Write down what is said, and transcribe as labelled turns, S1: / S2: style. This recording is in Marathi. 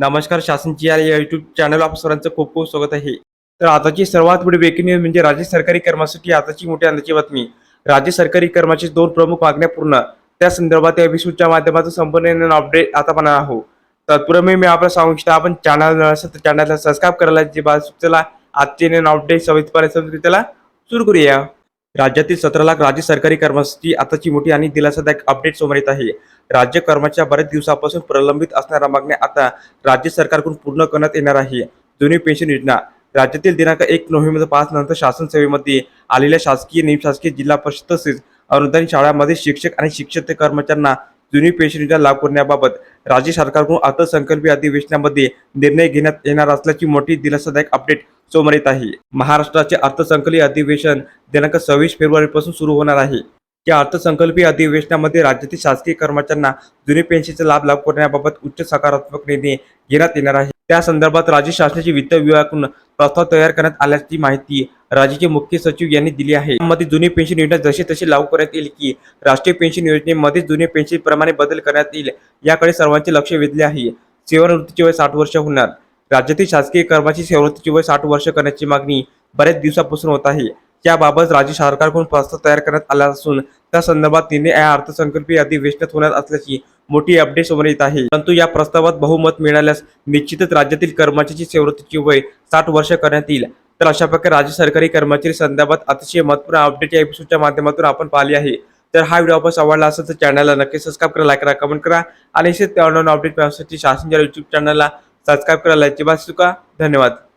S1: नमस्कार शासनची या युट्यूब चॅनल आप सरांचं खूप खूप स्वागत आहे. तर आताची सर्वात मोठी ब्रेकिंग न्यूज म्हणजे राज्य सरकारी कर्मासाठी आताची मोठी आनंदाची बातमी. राज्य सरकारी कर्माची दोन प्रमुख मागण्या पूर्ण. त्या संदर्भात या एपिसोडच्या माध्यमातून संपूर्ण अपडेट आता पाहणार आहोत. तत्पूर्वी मी आपल्याला सांगू इच्छितो आपण चॅनल असेल तर चॅनलला सबस्क्राईब करायला जे बाजू चला. आजचे नवीन अपडेट सविस्तरपणे त्याला सुरू करूया. राज्यातील सतरा लाख राज्य सरकारी कर्मचारी आताची मोठी आणि दिलासादायक अपडेट समोर येत आहे. राज्य कर्मचाऱ्या बऱ्याच दिवसापासून प्रलंबित असणाऱ्या मागण्या आता राज्य सरकारकडून पूर्ण करण्यात येणार आहे. जुनी पेन्शन योजना राज्यातील दिनांक एक नोव्हेंबर पाच नंतर शासन सेवेमध्ये आलेल्या शासकीय निमशासकीय जिल्हा परिषद तसेच अनुदान शाळांमध्ये शिक्षक आणि शिक्षक कर्मचाऱ्यांना जुनी पेन्शन योजना लागू करण्याबाबत राज्य सरकारकडून अर्थसंकल्पीय अधिवेशनामध्ये निर्णय घेण्यात येणार असल्याची मोठी दिलासादायक अपडेट समोर येत आहे. महाराष्ट्राचे अर्थसंकल्पीय अधिवेशन दिनांक सव्वीस फेब्रुवारीपासून सुरू होणार आहे. या अर्थसंकल्पीय अधिवेशनामध्ये राज्यातील शासकीय कर्मचाऱ्यांना जुने पेन्शनचा लाभ लागू करण्याबाबत उच्च सकारात्मक निर्णय घेण्यात येणार आहे. त्या संदर्भात राज्य शासनाचे वित्त विभागाकडून प्रस्ताव तयार करण्यात आल्याची माहिती राज्याचे मुख्य सचिव यांनी दिली आहे. यामध्ये जुनी पेन्शन योजना जशी तशी लागू करण्यात येईल की राष्ट्रीय पेन्शन योजनेमध्ये जुने पेन्शन प्रमाणे बदल करण्यात येईल याकडे सर्वांचे लक्ष वेधले आहे. सेवानिवृत्तीचे वय साठ वर्ष होणार. राज्यातील शासकीय कर्मचारी सेवानिवृत्तीचे वय साठ वर्ष करण्याची मागणी बऱ्याच दिवसापासून होत आहे. याबाबत राज्य सरकारकडून प्रस्ताव तयार करण्यात आला असून त्या संदर्भात तिने या अर्थसंकल्पीय अधिवेशनात होणार असल्याची मोठी अपडेट समोर येत आहे. परंतु या प्रस्तावात बहुमत मिळाल्यास निश्चितच राज्यातील कर्मचाऱ्याची सेवृत्तीची वय साठ वर्ष करण्यात येईल. तर अशा प्रकारे राज्य सरकारी कर्मचारी संदर्भात अतिशय महत्त्वपूर्ण अपडेट या एपिसोडच्या माध्यमातून आपण पाहिली आहे. तर हा व्हिडिओ आपण आवडला असेल तर चॅनलला नक्की सबस्क्राईब करा लाईक करा कमेंट करा आणि असेच त्या अपडेट मिळवण्यासाठी शासनच्या युट्यूब चॅनलला सबस्क्राईब करायला अजिबात चुका. धन्यवाद.